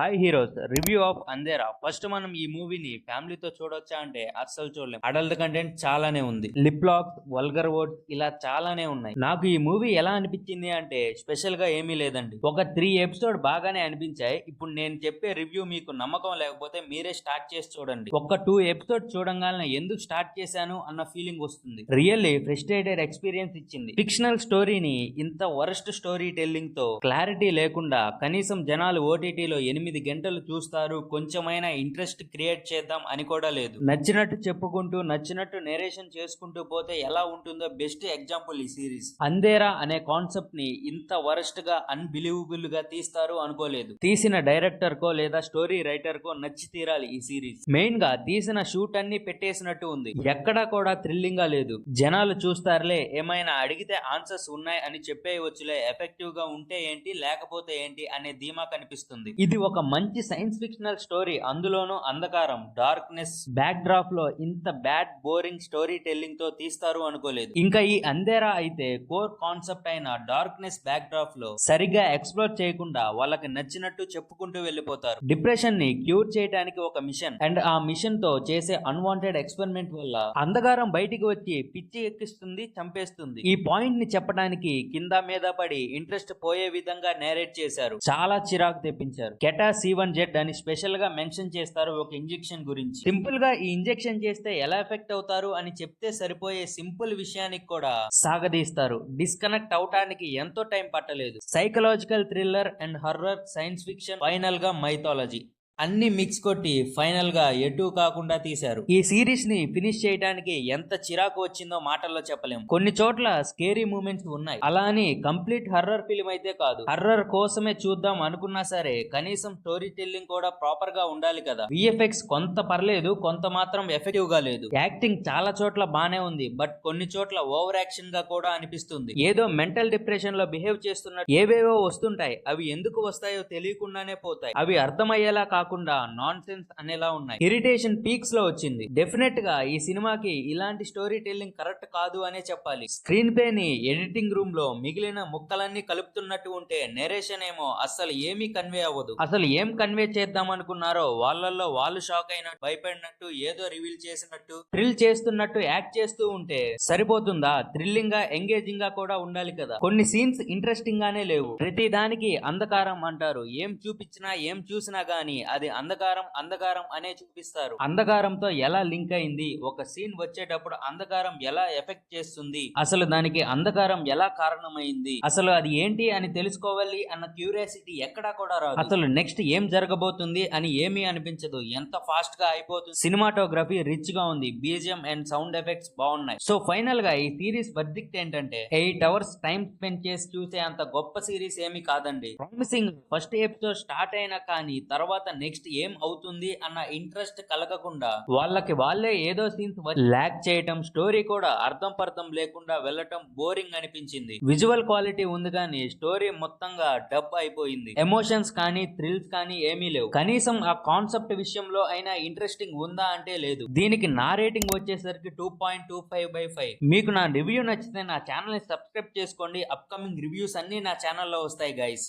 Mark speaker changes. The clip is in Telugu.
Speaker 1: Hi heroes review of Andhera first మనం ఈ మూవీని ఫ్యామిలీతో చూడొచ్చా అంటే అస్సలు చూడలేం. అడల్ట్ కంటెంట్ చాలానే ఉంది. లిప్ లాక్స్ వల్గర్ వర్డ్స్ ఇలా చాలానే ఉన్నాయి. నాకు ఈ మూవీ ఎలా అనిపించింది అంటే స్పెషల్గా ఏమీ లేదండి. ఒక త్రీ ఎపిసోడ్ బాగానే అనిపించాయి. ఇప్పుడు నేను చెప్పే రివ్యూ మీకు నమ్మకం లేకపోతే మీరే స్టార్ట్ చేసి చూడండి. ఒక టూ ఎపిసోడ్ చూడంగానే ఎందుకు స్టార్ట్ చేశాను అన్న ఫీలింగ్ వస్తుంది. రియల్లీ ఫ్రస్ట్రేటెడ్ ఎక్స్పీరియన్స్ ఇచ్చింది. ఫిక్షనల్ స్టోరీని ఇంత వరస్ట్ స్టోరీ టెల్లింగ్తో క్లారిటీ లేకుండా కనీసం జనాలు ఓటీటీలో ఎనిమిది గంటలు చూస్తారు కొంచెమైనా ఇంట్రెస్ట్ క్రియేట్ చేద్దాం అని కూడా లేదు. నచ్చినట్టు చెప్పుకుంటూ నచ్చినట్టు నేరేషన్ చేసుకుంటూ పోతే ఎలా ఉంటుందో బెస్ట్ ఎగ్జాంపుల్ ఈ సిరీస్ అందేరా అనే కాన్సెప్ట్ని ఇంత వరస్ట్గా అన్బిలీవబుల్గా తీస్తారు అనుకోలేదు. తీసిన డైరెక్టర్ కో లేదా స్టోరీ రైటర్ కో నచ్చి తీరాలి ఈ సిరీస్ మెయిన్గా తీసిన షూట్ అన్ని పెట్టేసినట్టు ఉంది. ఎక్కడా కూడా థ్రిల్లింగ్గా లేదు. జనాలు చూస్తారులే ఏమైనా అడిగితే ఆన్సర్స్ ఉన్నాయి అని చెప్పేయవచ్చులే ఎఫెక్టివ్గా ఉంటే ఏంటి లేకపోతే ఏంటి అనే ధీమా కనిపిస్తుంది. ఇది ఒక మంచి సైన్స్ ఫిక్షనల్ స్టోరీ అందులోనూ అంధకారం డార్క్నెస్ బ్యాక్ డ్రాప్లో ఇంత బ్యాడ్ బోరింగ్ స్టోరీ టెల్లింగ్తో తీస్తారు అనుకోలేదు. ఇంకా ఈ అందేరా అయితే కోర్ కాన్సెప్ట్ అయిన డార్క్నెస్ బ్యాక్ డ్రాప్లో సరిగ్గా ఎక్స్ప్లోర్ చేయకుండా వాళ్ళకి నచ్చినట్టు చెప్పుకుంటూ వెళ్ళిపోతారు. డిప్రెషన్ని క్యూర్ చేయడానికి ఒక మిషన్. అండ్ ఆ మిషన్తో చేసే అన్వాంటెడ్ ఎక్స్పెరిమెంట్ వల్ల అంధకారం బయటికి వచ్చి పిచ్చి ఎక్కిస్తుంది చంపేస్తుంది. ఈ పాయింట్ని చెప్పడానికి కింద మీద పడి ఇంట్రెస్ట్ పోయే విధంగా నేరేట్ చేశారు. చాలా చిరాకు తెప్పించారు. కెటా సి వన్ జెడ్ అని స్పెషల్గా మెన్షన్ చేస్తారు ఒక ఇంజెక్షన్ గురించి. సింపుల్గా ఈ ఇంజెక్షన్ చేస్తే ఎలా ఎఫెక్ట్ అవుతారు అని చెప్తే సరిపోయే సింపుల్ విషయానికి కూడా సాగదీస్తారు. డిస్కనెక్ట్ అవటానికి ఎంతో టైం పట్టలేదు. Psychological thriller and horror science fiction ఫైనల్గా మైథాలజీ అన్ని మిక్స్ కొట్టి ఫైనల్గా ఎటు కాకుండా తీశారు. ఈ సిరీస్ని ఫినిష్ చేయడానికి ఎంత చిరాకు వచ్చిందో మాటల్లో చెప్పలేం. కొన్ని చోట్ల స్కేరీ మూమెంట్స్ ఉన్నాయి. అలా అని కంప్లీట్ హర్రర్ ఫిలిం అయితే కాదు. హర్రర్ కోసమే చూద్దాం అనుకున్నా సరే కనీసం స్టోరీ టెల్లింగ్ కూడా ప్రాపర్గా ఉండాలి కదా. విఎఫ్ఎక్స్ కొంత పర్లేదు కొంత మాత్రం ఎఫెక్టివ్గా లేదు. యాక్టింగ్ చాలా చోట్ల బానే ఉంది. బట్ కొన్ని చోట్ల ఓవర్ యాక్షన్గా కూడా అనిపిస్తుంది. ఏదో మెంటల్ డిప్రెషన్లో బిహేవ్ చేస్తున్నట్టు ఏవేవో వస్తుంటాయి. అవి ఎందుకు వస్తాయో తెలియకుండానే పోతాయి. అవి అర్థమయ్యేలా కాకుండా నాన్ సెన్స్ అనేలా ఉన్నాయి. ఇరిటేషన్ పీక్స్లో వచ్చింది. డెఫినెట్గా ఈ సినిమాకి ఇలాంటి స్టోరీ టెల్లింగ్ కరెక్ట్ కాదు అనే చెప్పాలి. స్క్రీన్ పే ని ఎడిటింగ్ రూమ్లో మిగిలిన ముక్కలన్నీ కలుపుతున్నట్టు ఉంటే నెరేషన్ ఏమో అసలు ఏమీ కన్వే అవ్వదు. అసలు ఏం కన్వే చేద్దాం అనుకున్నారో వాళ్ళల్లో వాళ్ళు షాక్ అయినట్టు భయపడినట్టు ఏదో రివీల్ చేసినట్టు థ్రిల్ చేస్తున్నట్టు యాక్ట్ చేస్తూ ఉంటే సరిపోతుందా? థ్రిల్లింగ్గా ఎంగేజింగ్గా కూడా ఉండాలి కదా. కొన్ని సీన్స్ ఇంట్రెస్టింగ్ గానే లేవు. ప్రతి దానికి అంధకారం అంటారు. ఏం చూపించినా ఏం చూసినా గానీ అది అంధకారం అంధకారం అనే చూపిస్తారు. అంధకారంతో ఎలా లింక్ అయింది? ఒక సీన్ వచ్చేటప్పుడు అంధకారం ఎలా ఎఫెక్ట్ చేస్తుంది? అసలు దానికి అంధకారం ఎలా కారణమైంది? అసలు అది ఏంటి అని తెలుసుకోవాలి అన్న క్యూరియాసిటీ ఎక్కడా కూడా రాదు. అసలు నెక్స్ట్ ఏం జరగబోతుంది అని ఏమీ అనిపించదు. ఎంత ఫాస్ట్గా అయిపోతుంది. సినిమాటోగ్రఫీ రిచ్గా ఉంది. బీజిఎం అండ్ సౌండ్ ఎఫెక్ట్స్ బాగున్నాయి. సో ఫైనల్గా ఈ సిరీస్ వర్దిక్ట్ ఏంటంటే ఎయిట్ అవర్స్ టైం స్పెండ్ చేసి చూసే అంత గొప్ప సిరీస్ ఏమీ కాదండి. ప్రామిసింగ్ ఫస్ట్ ఎపిసోడ్ స్టార్ట్ అయినా కానీ తర్వాత నెక్స్ట్ ఏం అవుతుంది అన్న ఇంట్రెస్ట్ కలగకుండా వాళ్ళకి వాళ్ళే ఏదో సీన్స్ ల్యాక్ చేయటం స్టోరీ కూడా అర్థం పర్థం లేకుండా వెళ్ళటం బోరింగ్ అనిపించింది. విజువల్ క్వాలిటీ ఉంది కానీ స్టోరీ మొత్తంగా డబ్ అయిపోయింది. ఎమోషన్స్ కానీ థ్రిల్స్ కానీ ఏమీ లేవు. కనీసం ఆ కాన్సెప్ట్ విషయంలో అయినా ఇంట్రెస్టింగ్ ఉందా అంటే లేదు. దీనికి నా రేటింగ్ వచ్చేసరికి two point two five by five. మీకు నా రివ్యూ నచ్చితే నా ఛానల్ని సబ్స్క్రైబ్ చేసుకోండి. అప్కమింగ్ రివ్యూస్ అన్ని నా ఛానల్లో వస్తాయి గైస్